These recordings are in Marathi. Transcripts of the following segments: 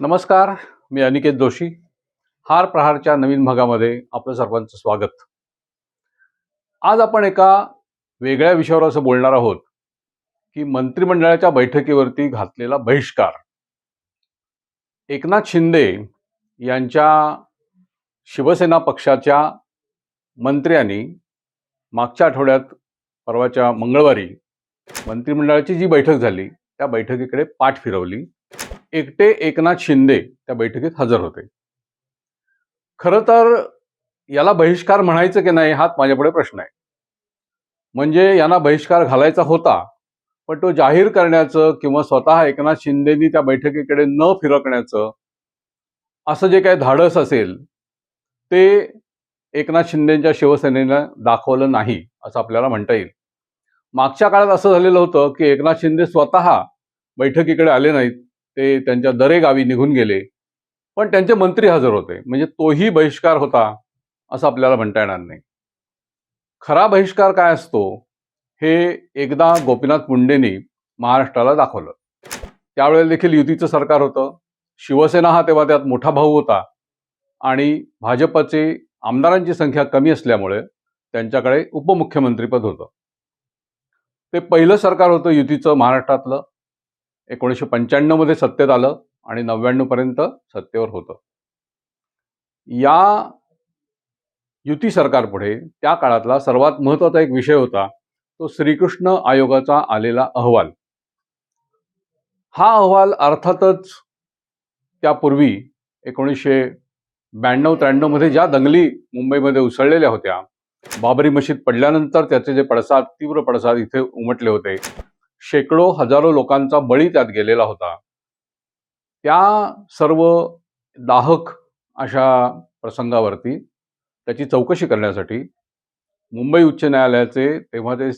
नमस्कार मी अनिकेत जोशी. हार प्रहारच्या नवीन भागामध्ये आपलं सर्वांचं स्वागत. आज आपण एका वेगळ्या विषयावर असं बोलणार आहोत की मंत्रिमंडळाच्या बैठकीवरती घातलेला बहिष्कार. एकनाथ शिंदे यांच्या शिवसेना पक्षाच्या मंत्र्यांनी मागच्या आठवड्यात परवाच्या मंगळवारी मंत्रिमंडळाची जी बैठक झाली त्या बैठकीकडे पाठ फिरवली. एकटे एकनाथ शिंदे त्या बैठकीत हजर होते. खरं तर याला बहिष्कार म्हणायचं की नाही हाच माझ्यापुढे प्रश्न आहे. म्हणजे यांना बहिष्कार घालायचा होता पण तो जाहीर करण्याचं किंवा स्वतः एकनाथ शिंदेनी त्या बैठकीकडे न फिरकण्याचं असं जे काही धाडस असेल ते एकनाथ शिंदेच्या शिवसेनेनं दाखवलं नाही असं आपल्याला म्हणता येईल. मागच्या काळात असं झालेलं होतं की एकनाथ शिंदे स्वतः बैठकीकडे आले नाहीत. ते त्यांच्या दरे गावी निघून गेले. पण त्यांचे मंत्री हजर होते. म्हणजे तोही बहिष्कार होता असं आपल्याला म्हणता येणार नाही. खरा बहिष्कार काय असतो? हे एकदा गोपीनाथ मुंडेंनी महाराष्ट्राला दाखवलं. त्यावेळेला देखील युतीचं सरकार होतं. शिवसेना हा तेव्हा त्यात मोठा भाऊ होता. आणि भाजपचे आमदारांची संख्या कमी असल्यामुळे त्यांच्याकडे उपमुख्यमंत्रीपद होतं. ते पहिलं सरकार होतं युतीचं महाराष्ट्रातलं. एकोणीसशे पंच्याण्णवमध्ये सत्तेत आलं आणि नव्याण्णवपर्यंत सत्तेवर होतं. या युती सरकारपुढे त्या काळातला सर्वात महत्त्वाचा एक विषय होता तो श्रीकृष्ण आयोगाचा आलेला अहवाल. हा अहवाल अर्थातच त्यापूर्वी एकोणीसशे ब्याण्णव त्र्याण्णवमध्ये ज्या दंगली मुंबईमध्ये उसळलेल्या होत्या बाबरी मशीद पडल्यानंतर त्याचे जे पडसाद तीव्र पडसाद इथे उमटले होते शेकडो हजारो लोकांचा बळी त्यात गेलेला होता. त्या सर्व दाहक अशा प्रसंगावरती त्याची चौकशी करण्यासाठी मुंबई उच्च न्यायालयाचे तेव्हा ते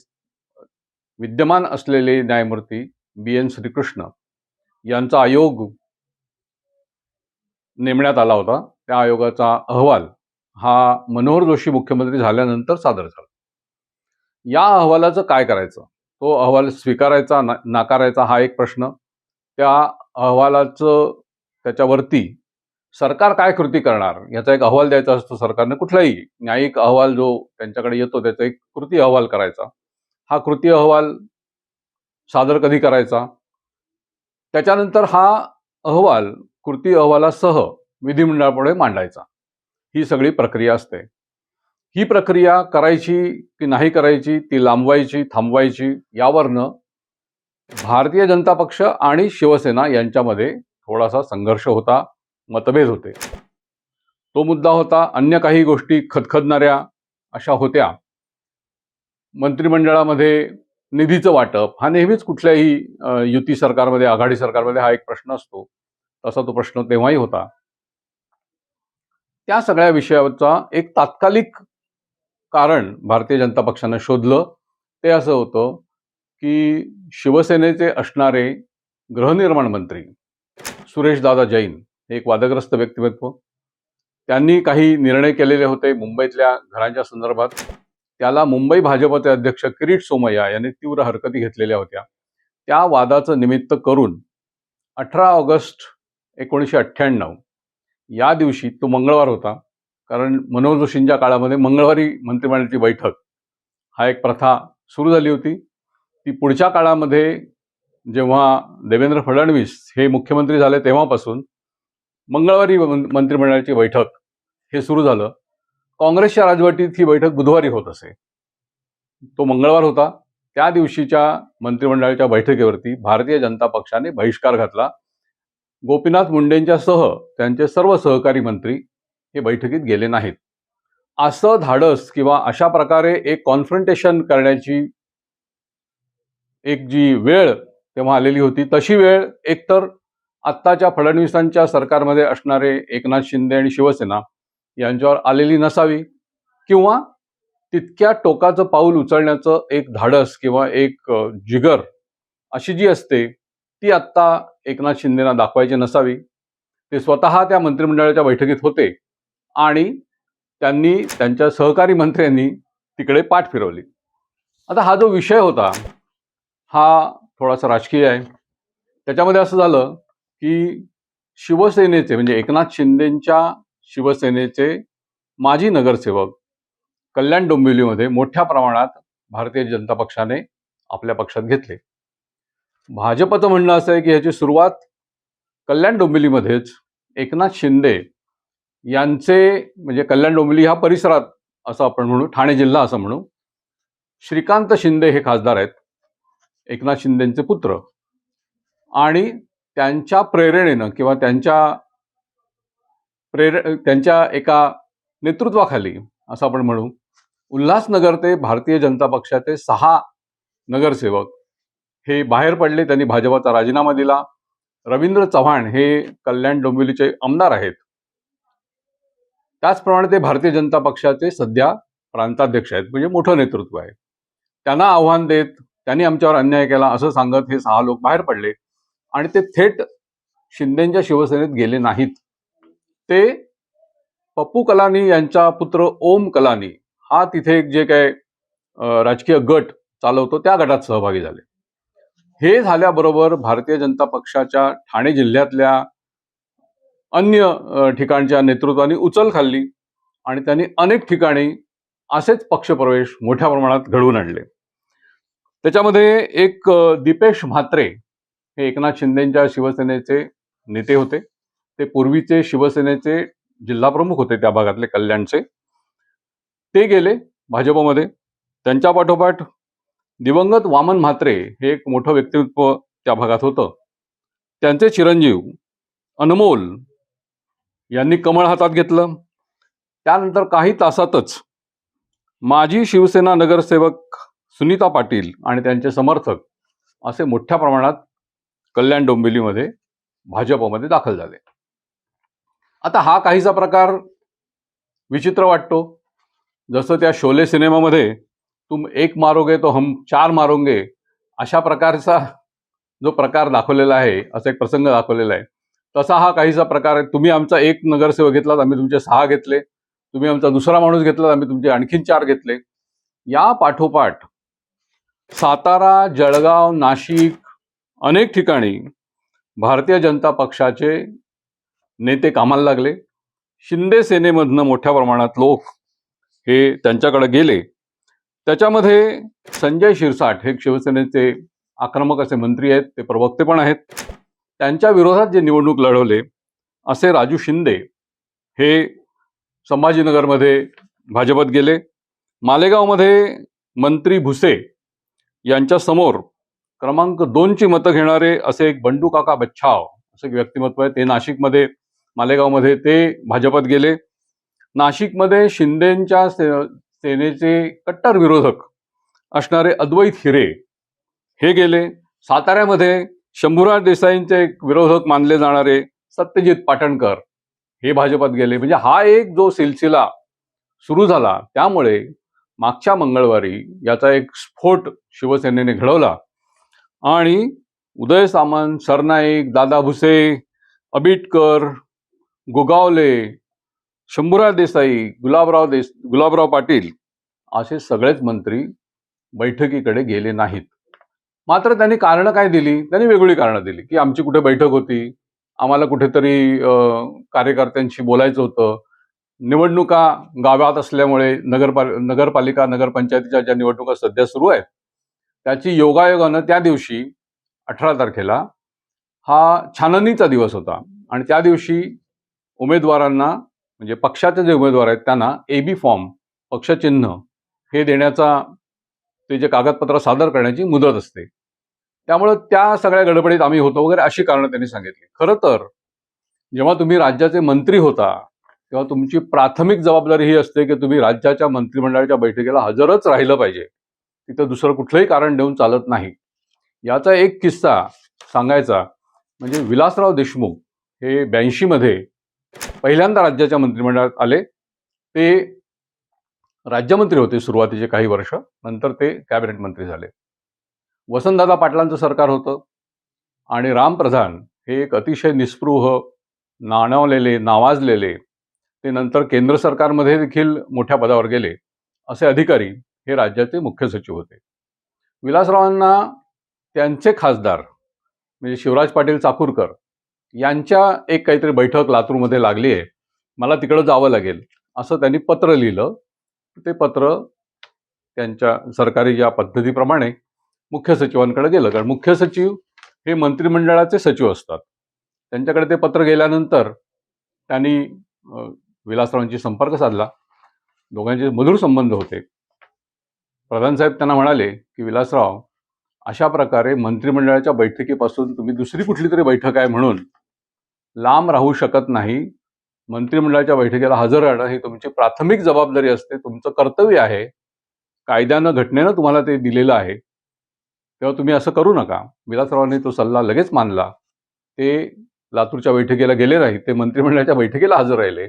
विद्यमान असलेले न्यायमूर्ती बी एन श्रीकृष्ण यांचा आयोग नेमण्यात आला होता. त्या आयोगाचा अहवाल हा मनोहर जोशी मुख्यमंत्री झाल्यानंतर सादर झाला. या अहवालाचं काय करायचं? तो अहवाल स्वीकारायचा ना नाकारायचा हा एक प्रश्न. त्या अहवालाचं त्याच्यावरती सरकार काय कृती करणार याचा एक अहवाल द्यायचा असतो सरकारने. कुठलाही न्यायिक अहवाल जो त्यांच्याकडे येतो त्याचा एक कृती अहवाल करायचा. हा कृती अहवाल सादर कधी करायचा? त्याच्यानंतर हा अहवाल कृती अहवालासह विधिमंडळापुढे मांडायचा. ही सगळी प्रक्रिया असते. ही प्रक्रिया करायची की नाही करायची ती लांबवायची थांबवायची यावरनं भारतीय जनता पक्ष आणि शिवसेना यांच्यामध्ये थोडासा संघर्ष होता मतभेद होते. तो मुद्दा होता अन्य काही गोष्टी खदखदणाऱ्या अशा होत्या. मंत्रिमंडळामध्ये निधीचं वाटप हा नेहमीच कुठल्याही युती सरकारमध्ये आघाडी सरकारमध्ये हा एक प्रश्न असतो. तसा तो प्रश्न तेव्हाही होता. त्या सगळ्या विषयाचा एक तात्कालिक कारण भारतीय जनता पक्षानं शोधलं. ते असं होतं की शिवसेनेचे असणारे गृहनिर्माण मंत्री सुरेशदादा जैन हे एक वादग्रस्त व्यक्तिमत्व. त्यांनी काही निर्णय केलेले होते मुंबईतल्या घरांच्या संदर्भात. त्याला मुंबई भाजपचे अध्यक्ष किरीट सोमय्या यांनी तीव्र हरकती घेतलेल्या होत्या. त्या वादाचं निमित्त करून अठरा ऑगस्ट एकोणीसशे अठ्ठ्याण्णव या दिवशी तो मंगळवार होता. कारण मनोहर जोशींच्या काळामध्ये मंगळवारी मंत्रिमंडळाची बैठक हा एक प्रथा सुरू झाली होती. ती पुढच्या काळामध्ये जेव्हा देवेंद्र फडणवीस हे मुख्यमंत्री झाले तेव्हापासून मंगळवारी मंत्रिमंडळाची बैठक हे सुरू झालं. काँग्रेसच्या राजवटीत ही बैठक बुधवारी होत असे. तो मंगळवार होता. त्या दिवशीच्या मंत्रिमंडळाच्या बैठकीवरती भारतीय जनता पक्षाने बहिष्कार घातला. गोपीनाथ मुंडेंच्या सह त्यांचे सर्व सहकारी मंत्री हे बैठकीत गेले नाहीत. असं धाडस किंवा अशा प्रकारे एक कॉन्फ्रंटेशन करण्याची एक जी वेळ तेव्हा आलेली होती तशी वेळ एकतर आत्ताच्या फडणवीसांच्या सरकारमध्ये असणारे एकनाथ शिंदे आणि शिवसेना यांच्यावर आलेली नसावी किंवा तितक्या टोकाचं पाऊल उचलण्याचं एक धाडस किंवा एक जिगर अशी जी असते ती आत्ता एकनाथ शिंदेना दाखवायची नसावी. ते स्वतः त्या मंत्रिमंडळाच्या बैठकीत होते. आणि त्यांनी त्यांच्या सहकारी मंत्र्यांनी तिकडे पाठ फिरवली. आता हा जो विषय होता हा थोडासा राजकीय आहे. त्याच्यामध्ये असं झालं की शिवसेनेचे म्हणजे एकनाथ शिंदेच्या शिवसेनेचे माजी नगरसेवक कल्याण डोंबिवलीमध्ये मोठ्या प्रमाणात भारतीय जनता पक्षाने आपल्या पक्षात घेतले. भाजपचं म्हणणं असं आहे की ह्याची सुरुवात कल्याण डोंबिवलीमध्येच एकनाथ शिंदे यांचे म्हणजे कल्याण डोंबिवली ह्या परिसरात असं आपण म्हणू ठाणे जिल्हा असं म्हणू श्रीकांत शिंदे हे खासदार आहेत एकनाथ शिंदेंचे पुत्र. आणि त्यांच्या प्रेरणेनं किंवा त्यांच्या प्रेर त्यांच्या एका नेतृत्वाखाली असं आपण म्हणू उल्हासनगर ते भारतीय जनता पक्षाचे सहा नगरसेवक हे बाहेर पडले त्यांनी भाजपाचा राजीनामा दिला. रवींद्र चव्हाण हे कल्याण डोंबिवलीचे आमदार आहेत. त्याचप्रमाणे ते भारतीय जनता पक्षाचे सध्या प्रांताध्यक्ष आहेत म्हणजे मोठं नेतृत्व आहे. त्यांना आव्हान देत त्यांनी आमच्यावर अन्याय केला असं सांगत हे सहा लोक बाहेर पडले. आणि ते थेट शिंदेच्या शिवसेनेत गेले नाहीत. ते पप्पू कलानी यांचा पुत्र ओम कलानी हा तिथे एक जे काय राजकीय गट चालवतो त्या गटात सहभागी झाले. हे झाल्याबरोबर भारतीय जनता पक्षाच्या ठाणे जिल्ह्यातल्या अन्य ठिकाणच्या नेतृत्वाने उचल खाल्ली आणि त्यांनी अनेक ठिकाणी असेच पक्षप्रवेश मोठ्या प्रमाणात घडवून आणले. त्याच्यामध्ये एक दीपेश म्हात्रे हे एकनाथ शिंदेच्या शिवसेनेचे नेते होते. ते पूर्वीचे शिवसेनेचे जिल्हाप्रमुख होते त्या भागातले कल्याणचे. ते गेले भाजपमध्ये. त्यांच्या पाठोपाठ दिवंगत वामन म्हात्रे हे एक मोठं व्यक्तित्व त्या भागात होतं. त्यांचे चिरंजीव अनमोल यांनी कमळ हातात घेतलं. त्यानंतर काही तासातच माजी शिवसेना नगरसेवक सुनीता पाटील आणि त्यांचे समर्थक असे मोठ्या प्रमाणात कल्याण डोंबिवलीमध्ये भाजपमध्ये दाखल झाले. आता हा काहीसा प्रकार विचित्र वाटतो. जसं त्या शोले सिनेमामध्ये तुम एक मारोगे तो हम चार मारोगे अशा प्रकारचा जो प्रकार दाखवलेला आहे असा एक प्रसंग दाखवलेला आहे. तसा हा काहीसा प्रकार आहे. तुम्ही आमचा एक नगरसेवक घेतलात आम्ही तुमचे सहा घेतले. तुम्ही आमचा दुसरा माणूस घेतलात आम्ही तुमचे आणखीन चार घेतले. या पाठोपाठ सातारा जळगाव नाशिक अनेक ठिकाणी भारतीय जनता पक्षाचे नेते कामाला लागले. शिंदे सेनेमधनं मोठ्या प्रमाणात लोक हे त्यांच्याकडे गेले. त्याच्यामध्ये संजय शिरसाट हे शिवसेनेचे आक्रमक असे मंत्री आहेत ते प्रवक्ते पण आहेत. त्यांच्या विरोधात जे निवडणूक लढवले असे राजू शिंदे हे संभाजीनगरमध्ये भाजपत गेले. मालेगावमध्ये मंत्री भुसे यांच्यासमोर क्रमांक दोनची मतं घेणारे असे एक बंडू काका बच्छाव असं एक व्यक्तिमत्व आहे. ते नाशिकमध्ये मालेगावमध्ये ते भाजपत गेले. नाशिकमध्ये शिंदेच्या से सेनेचे कट्टर विरोधक असणारे अद्वैत हिरे हे गेले. साताऱ्यामध्ये शंभूराज देसाईंचे एक विरोधक मानले जाणारे सत्यजित पाटणकर हे भाजपात गेले. म्हणजे हा एक जो सिलसिला सुरू झाला त्यामुळे मागच्या मंगळवारी याचा एक स्फोट शिवसेनेने घडवला. आणि उदय सामंत सरनाईक दादा भुसे अबिटकर गुगावले शंभूराज देसाई गुलाबराव देस गुलाबराव पाटील असे सगळेच मंत्री बैठकीकडे गेले नाहीत. मात्र त्यांनी कारणं काय दिली? त्यांनी वेगळी कारणं दिली की आमची कुठे बैठक होती आम्हाला कुठेतरी कार्यकर्त्यांशी बोलायचं होतं. निवडणुका गावात असल्यामुळे नगरपाल नगरपालिका नगरपंचायतीच्या ज्या निवडणुका सध्या सुरू आहेत त्याची योगायोगानं त्या दिवशी अठरा तारखेला हा छाननीचा दिवस होता. आणि त्या दिवशी उमेदवारांना म्हणजे पक्षाचे जे उमेदवार आहेत त्यांना ए बी फॉर्म पक्षचिन्ह हे देण्याचा ते जे कागदपत्र सादर करण्याची मुदत असते. त्यामुळं त्या सगळ्या गडबडीत आम्ही होतो वगैरे अशी कारणं त्यांनी सांगितली. खरं तर जेव्हा तुम्ही राज्याचे मंत्री होता तेव्हा तुमची प्राथमिक जबाबदारी ही असते की तुम्ही राज्याच्या मंत्रिमंडळाच्या बैठकीला हजरच राहिलं पाहिजे. तिथं दुसरं कुठलंही कारण देऊन चालत नाही. याचा एक किस्सा सांगायचा म्हणजे विलासराव देशमुख हे ब्याऐंशीमध्ये पहिल्यांदा राज्याच्या मंत्रिमंडळात आले. ते राज्यमंत्री होते सुरुवातीचे काही वर्ष नंतर ते कॅबिनेट मंत्री झाले. वसंतदादा पाटलांचं सरकार होतं. आणि राम प्रधान हे एक अतिशय निस्पृह नाणवलेले नावाजलेले ते नंतर केंद्र सरकारमध्ये देखील मोठ्या पदावर गेले असे अधिकारी हे राज्याचे मुख्य सचिव होते. विलासरावांना त्यांचे खासदार म्हणजे शिवराज पाटील चाकूरकर यांच्या एक काहीतरी बैठक लातूरमध्ये लागली आहे. मला तिकडं जावं लागेल असं त्यांनी पत्र लिहिलं. ते पत्र त्यांच्या सरकारी ज्या पद्धतीप्रमाणे मुख्य सचिवांकडे गेलं. कारण मुख्य सचिव हे मंत्रिमंडळाचे सचिव असतात. त्यांच्याकडे ते पत्र गेल्यानंतर त्यांनी विलासरावांशी संपर्क साधला. दोघांचे मधुर संबंध होते. प्रधान साहेब त्यांना म्हणाले की विलासराव अशा प्रकारे मंत्रिमंडळाच्या बैठकीपासून तुम्ही दुसरी कुठली तरी बैठक आहे म्हणून लांब राहू शकत नाही. मंत्रिमंडळाच्या बैठकीला हजर राहणं ही तुमची प्राथमिक जबाबदारी असते. तुमचं कर्तव्य आहे. कायद्यानं घटनेनं तुम्हाला ते दिलेलं आहे. तेव्हा तुम्ही असं करू नका. विलासरावांनी तो सल्ला लगेच मानला. ते लातूरच्या बैठकीला गेले नाहीत. ते मंत्रिमंडळाच्या बैठकीला हजर राहिले.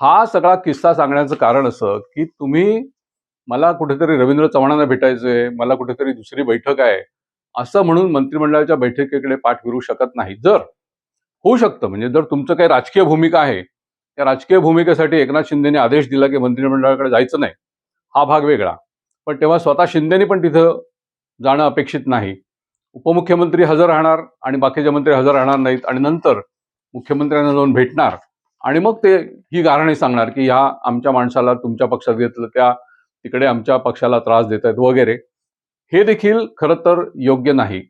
हा सगळा किस्सा सांगण्याचं कारण असं की तुम्ही मला कुठेतरी रवींद्र चव्हाणांना भेटायचंय मला कुठेतरी दुसरी बैठक आहे असं म्हणून मंत्रिमंडळाच्या बैठकीकडे पाठ फिरू शकत नाही. जर होऊ शकतं म्हणजे जर तुमचं काही राजकीय भूमिका आहे त्या राजकीय भूमिकेसाठी एकनाथ शिंदेने आदेश दिला की मंत्रिमंडळाकडे जायचं नाही हा भाग वेगळा. पण तेव्हा स्वतः शिंदेनी पण तिथं जाणं अपेक्षित नाही. उपमुख्यमंत्री हजर राहणार आणि बाकीचे मंत्री हजर राहणार नाहीत आणि नंतर मुख्यमंत्र्यांना जाऊन भेटणार आणि मग ते ही गारणे सांगणार की ह्या आमच्या माणसाला तुमच्या पक्षात घेतलं त्या तिकडे आमच्या पक्षाला त्रास देत आहेत वगैरे. हे देखील खरं तर योग्य नाही.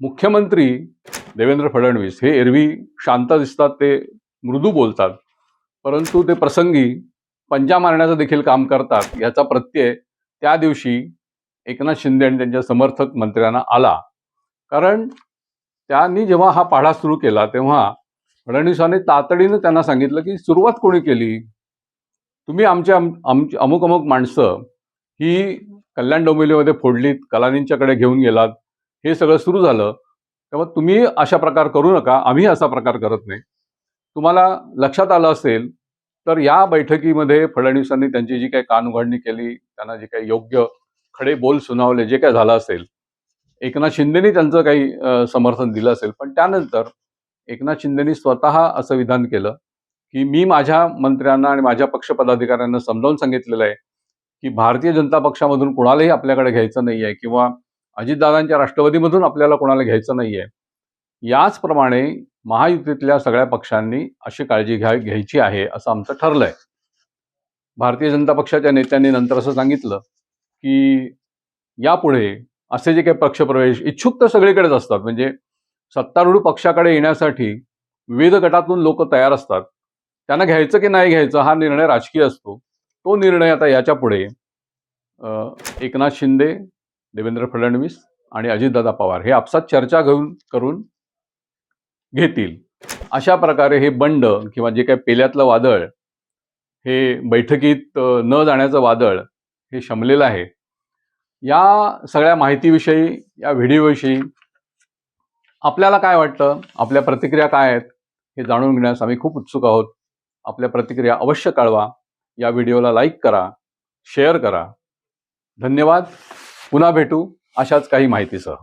मुख्यमंत्री देवेंद्र फडणवीस हे एरवी शांत दिसतात ते मृदू बोलतात परंतु ते प्रसंगी पंजा मारण्याचं देखील काम करतात याचा प्रत्यय त्या दिवशी एकनाथ शिंदे आणि त्यांच्या समर्थक मंत्र्यांना आला. कारण त्यांनी जेव्हा हा पाढा सुरू केला तेव्हा फडणवीसांनी तातडीनं त्यांना सांगितलं की सुरुवात कोणी केली? तुम्ही आमच्या आम- आमची अमुक अमुक माणसं ही कल्याण डोंबिवलीमध्ये फोडलीत कलानींच्याकडे घेऊन गेलात हे सगळं सुरू झालं. तेव्हा तुम्ही अशा प्रकार करू नका आम्ही असा प्रकार करत नाही. तुम्हाला लक्षात आलं असेल तर या बैठकीमध्ये फडणवीसांनी त्यांची जी काही कानउघाडणी केली त्यांना जी काही योग्य खडे बोल सुनावले जे काय झालं असेल. एकनाथ शिंदेनी त्यांचं काही समर्थन दिलं असेल पण त्यानंतर एकनाथ शिंदेनी स्वतः असं विधान केलं की मी माझ्या मंत्र्यांना आणि माझ्या पक्ष पदाधिकाऱ्यांना समजावून सांगितलेलं आहे की भारतीय जनता पक्षामधून कोणालाही आपल्याकडे घ्यायचं नाही आहे किंवा अजितदादांच्या राष्ट्रवादीमधून आपल्याला कोणाला घ्यायचं नाही आहे. याचप्रमाणे महायुतीतल्या सगळ्या पक्षांनी अशी काळजी घ्या घ्यायची आहे असं आमचं ठरलंय. भारतीय जनता पक्षाच्या नेत्यांनी नंतर असं सांगितलं की यापुढे असे जे काही पक्षप्रवेश इच्छुक तर सगळीकडेच असतात. म्हणजे सत्तारूढ पक्षाकडे येण्यासाठी विविध गटातून लोक तयार असतात. त्यांना घ्यायचं की नाही घ्यायचं हा निर्णय राजकीय असतो. तो निर्णय आता याच्यापुढे एकनाथ शिंदे देवेंद्र फडणवीस आणि अजितदादा पवार हे आपसात चर्चा घेऊन करून घेतील. अशा प्रकारे हे बंड किंवा जे काही पेल्यातलं वादळ हे बैठकीत न जाण्याचं वादळ हे शमलेलं आहे. या सगळ्या माहितीविषयी या व्हिडिओविषयी आपल्याला काय वाटतं? आपल्या प्रतिक्रिया काय आहेत? हे जाणून घेण्यास आम्ही खूप उत्सुक आहोत. आपल्या प्रतिक्रिया अवश्य कळवा. या व्हिडिओला लाईक करा शेअर करा. धन्यवाद. पुन्हा भेटू अशाच काही माहितीसह.